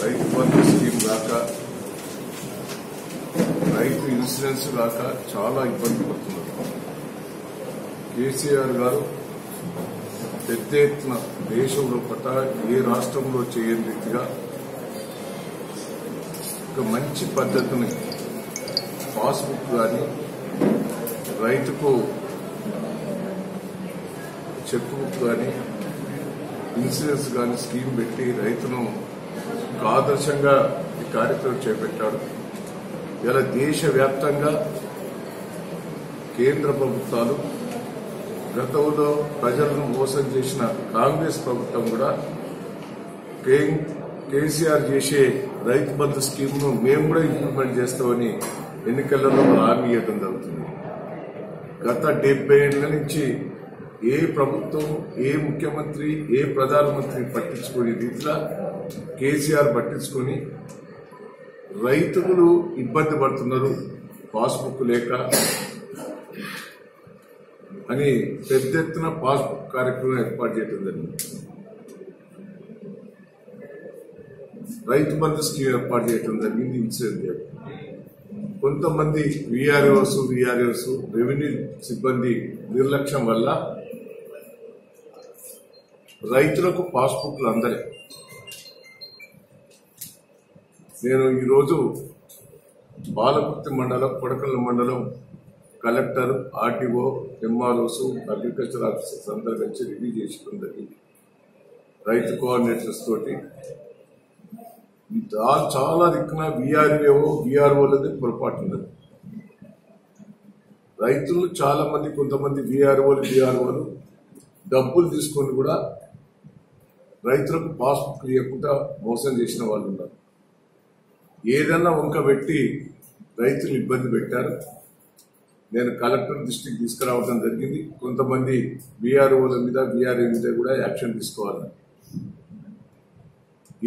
Rythu Bandhu scheme రాక రైతు insurance రాక చాలా ఇబ్బంది పడుతున్నారు. కేసీఆర్ గారు పెద్ద ఎత్తున దేశంలో పట్ట ఏ రాష్ట్రంలో చేయని రీతిగా ఒక మంచి పద్ధతిని పాస్బుక్ కానీ రైతుకు చెక్ బుక్ కానీ ఇన్సూరెన్స్ కానీ స్కీమ్ పెట్టి రైతును ఒక ఆదర్శంగా ఈ కార్యక్రమం చేపట్టాడు. ఇలా దేశవ్యాప్తంగా కేంద్ర ప్రభుత్వాలు గతంలో ప్రజలను మోసం చేసిన కాంగ్రెస్ ప్రభుత్వం కూడా కే- కేసీఆర్ చేసే రైతు బంధు స్కీమ్ను మేము కూడా ఇంప్లిమెంట్ చేస్తామని ఎన్నికలలో హామీ ఇవ్వడం జరుగుతుంది. గత డెబ్బై ఏళ్ళ నుంచి ఏ ప్రభుత్వం ఏ ముఖ్యమంత్రి ఏ ప్రధానమంత్రి పట్టించుకునే రీతిలో కేసీఆర్ పట్టించుకొని రైతులు ఇబ్బంది పడుతున్నారు పాస్బుక్ లేక అని పెద్ద ఎత్తున పాస్బుక్ కార్యక్రమం ఏర్పాటు చేయడం జరిగింది. రైతు బంధు స్కీమ్ ఏర్పాటు చేయడం జరిగింది ఇన్సూరెన్స్ కొంతమంది విఆర్ఓస్ విఆర్ఓస్ రెవెన్యూ సిబ్బంది నిర్లక్ష్యం వల్ల రైతులకు పాస్బుక్లు అందలే నేను ఈరోజు బాలకుర్తి మండలం కొడకల్ల మండలం collector RTO MROs agriculture officers అందరు కలిసి రివ్యూ చేసుకోవడం జరిగింది రైతు కోఆర్డినేటర్స్ తోటి చాలా దిక్కున విఆర్ఏఓ విఆర్ఓలది పొరపాటు ఉన్నది. రైతులు చాలా మంది కొంతమంది విఆర్ఓలు విఆర్ఓలు డబ్బులు తీసుకొని కూడా రైతులకు పాస్బుక్ ఇవ్వకుండా మోసం చేసిన వాళ్ళు ఉన్నారు. ఏదన్నా వంక పెట్టి రైతులు ఇబ్బంది పెట్టారు. నేను కలెక్టర్ దృష్టికి తీసుకురావడం జరిగింది. కొంతమంది బీఆర్ఓల మీద బీఆర్ఏ మీద కూడా యాక్షన్ తీసుకోవాలి.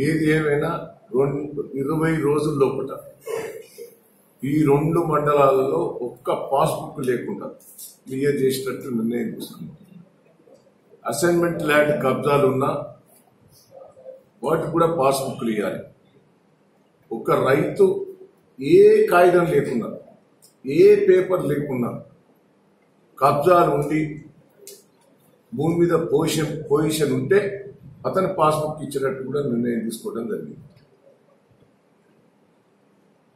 ఏది ఏమైనా రెండు ఇరవై రోజుల లోపల ఈ రెండు మండలాలలో ఒక్క పాస్బుక్ లేకుండా క్లియర్ చేసినట్టు నిర్ణయం తీసుకున్నాం. అసైన్మెంట్ ల్యాండ్ కబ్జాలు ఉన్నా వాటికి కూడా పాస్బుక్లు ఇవ్వాలి ఒక రైతు ఏ కాగితం లేకుండా ఏ పేపర్ లేకుండా కబ్జాలు ఉండి భూమి మీద పొజిషన్ పొజిషన్ ఉంటే అతని పాస్బుక్ ఇచ్చినట్టు కూడా నిర్ణయం తీసుకోవడం జరిగింది.